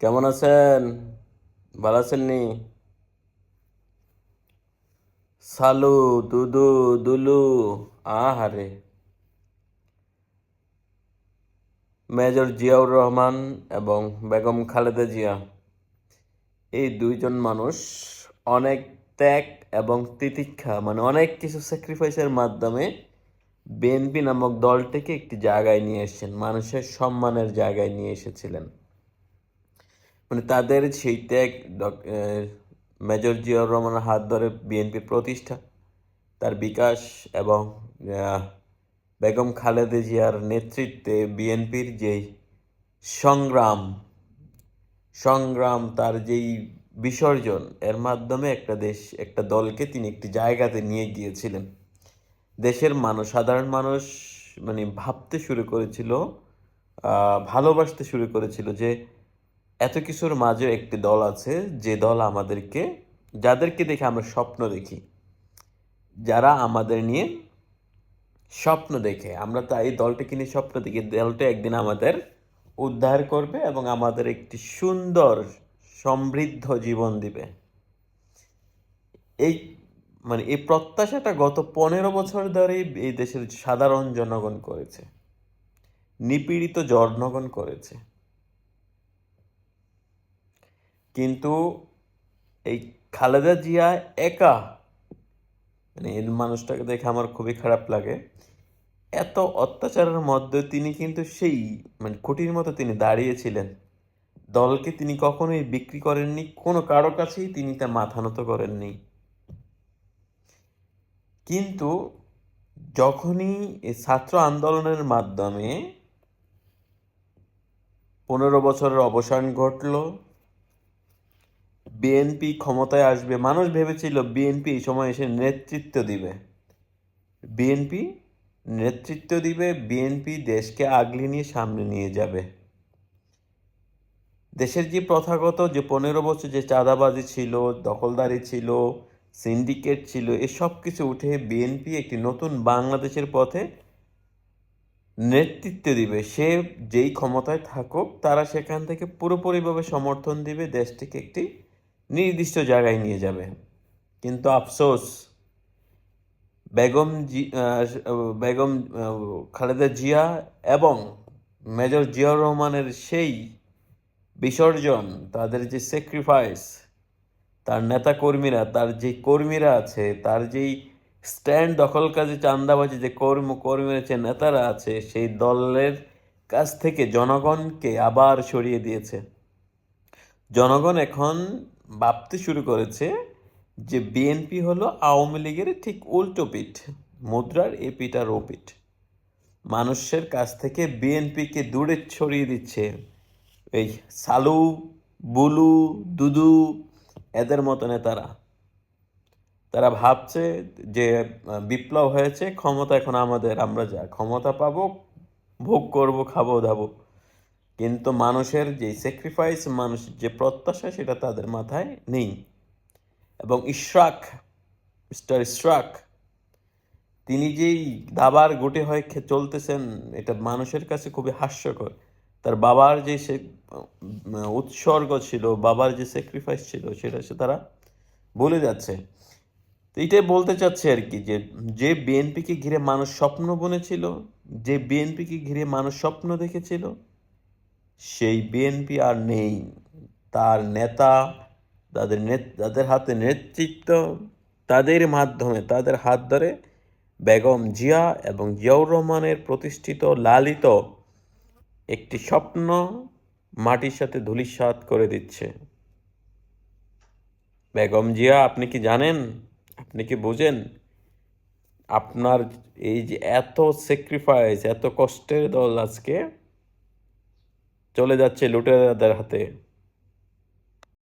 কেমন আছেন? ভালো আছেন নি? সালু, দুদু, দুলু, আহারে। মেজর জিয়াউর রহমান এবং বেগম খালেদা জিয়া। এই দুইজন মানুষ অনেক ত্যাগ এবং তিতিক্ষা মানে অনেক কিছু স্যাক্রিফাইসের মাধ্যমে বিএনপি নামক দলটিকে একটি জায়গায় নিয়ে এসেছেন, মানুষের সম্মানের জায়গায় নিয়ে এসেছিলেন। মানে তাদের সেই ত্যাগ মেজর জিয়াউর রহমানের হাত ধরে বিএনপির প্রতিষ্ঠা, তার বিকাশ এবং বেগম খালেদা জিয়ার নেতৃত্বে বিএনপির যেই সংগ্রাম সংগ্রাম তার যেই বিসর্জন, এর মাধ্যমে একটা দেশ, একটা দলকে তিনি একটি জায়গাতে নিয়ে গিয়েছিলেন। দেশের মানুষ, সাধারণ মানুষ মানে ভাবতে শুরু করেছিল ভালোবাসতে শুরু করেছিল যে এত কিছুর মাঝে একটি দল আছে, যে দল আমাদেরকে, যাদেরকে দেখে আমরা স্বপ্ন দেখি, যারা আমাদের নিয়ে স্বপ্ন দেখে। আমরা তো এই দলটাকে নিয়ে স্বপ্ন দেখি দলটা একদিন আমাদের উদ্ধার করবে এবং আমাদের একটি সুন্দর সমৃদ্ধ জীবন দিবে। এই মানে এই প্রত্যাশাটা গত পনেরো বছর ধরে এই দেশের সাধারণ জনগণ করেছে, নিপীড়িত জনগণ করেছে। কিন্তু এই খালেদা জিয়া একা মানে এই মানুষটাকে দেখে আমার খুবই খারাপ লাগে, এত অত্যাচারের মধ্যে তিনি কিন্তু সেই মানে খুঁটির মতো তিনি দাঁড়িয়েছিলেন দলকে তিনি কখনোই বিক্রি করেননি, কোনো কারও কাছেই তিনি তা মাথা নত করেননি। কিন্তু যখনই ছাত্র আন্দোলনের মাধ্যমে পনেরো বছরের অবসান ঘটলো বিএনপি ক্ষমতায় আসবে। মানুষ ভেবেছিল বিএনপি এই সময় এসে নেতৃত্ব দিবে। বিএনপি নেতৃত্ব দিবে, বিএনপি দেশকে আগলে নিয়ে সামনে নিয়ে যাবে। দেশের যে প্রথাগত যে পনেরো বছর যে চাঁদাবাজি ছিল, দখলদারি ছিল, সিন্ডিকেট ছিল এসব কিছু উঠে বিএনপি একটি নতুন বাংলাদেশের পথে নেতৃত্ব দিবে। সে যেই ক্ষমতায় থাকুক, তারা সেখান থেকে পুরোপুরিভাবে সমর্থন দিবে দেশটিকে একটি নির্দিষ্ট জায়গায় নিয়ে যাবে। কিন্তু আফসোস, বেগম জি বেগম খালেদা জিয়া এবং মেজর জিয়াউর রহমানের সেই বিসর্জন, তাদের যে স্যাক্রিফাইস তার নেতা কর্মীরা তার যে কর্মীরা আছে, তার যেই স্ট্যান্ড দখলকারী চান্দাবাজি, যে কর্ম, কর্মীরা যে নেতারা আছে, সেই দলের কাছ থেকে জনগণকে আবার সরিয়ে দিয়েছে। জনগণ এখন ভাবতে শুরু করেছে যে বিএনপি হলো আওয়ামী লীগের ঠিক উল্টো পিঠ, মুদ্রার এ পিঠ আর ও পিঠ। মানুষের কাছ থেকে বিএনপিকে দূরে ছড়িয়ে দিচ্ছে এই সালু, বুলু, দুদু, এদের মতো নেতারা। তারা ভাবছে যে, বিপ্লব হয়েছে, ক্ষমতা এখন আমাদের, আমরা যা, ক্ষমতা পাবো, ভোগ করব, খাব, দাবো। কিন্তু মানুষের যে স্যাক্রিফাইস মানুষের যে প্রত্যাশা, সেটা তাদের মাথায় নেই। এবং ইশরাক, মিস্টার ইশরাক, তিনি যেই দাবার গোটে হয়ে চলতেছেন, এটা মানুষের কাছে খুবই হাস্যকর। তার বাবার যে সে উৎসর্গ ছিল, বাবার যে স্যাক্রিফাইস ছিল, সেটা সে তারা বলে যাচ্ছে। তো এটাই বলতে চাচ্ছে আর কি যে যে বিএনপিকে ঘিরে মানুষ স্বপ্ন বুনেছিল, যে বিএনপিকে ঘিরে মানুষ স্বপ্ন দেখেছিল সেই বিএনপি আর নেই। তার নেতা, তাদের তাদের হাতে নেতৃত্ব, তাদের মাধ্যমে, তাদের হাত ধরে বেগম জিয়া এবং জিয়াউর রহমানের প্রতিষ্ঠিত লালিত একটি স্বপ্ন মাটির সাথে ধূলিসাৎ করে দিচ্ছে। বেগম জিয়া, আপনি কি জানেন? আপনি কি বুঝেন? আপনার এই যে এত স্যাক্রিফাইস এত কষ্টের দল আজকে চলে যাচ্ছে লুটেরাদের হাতে।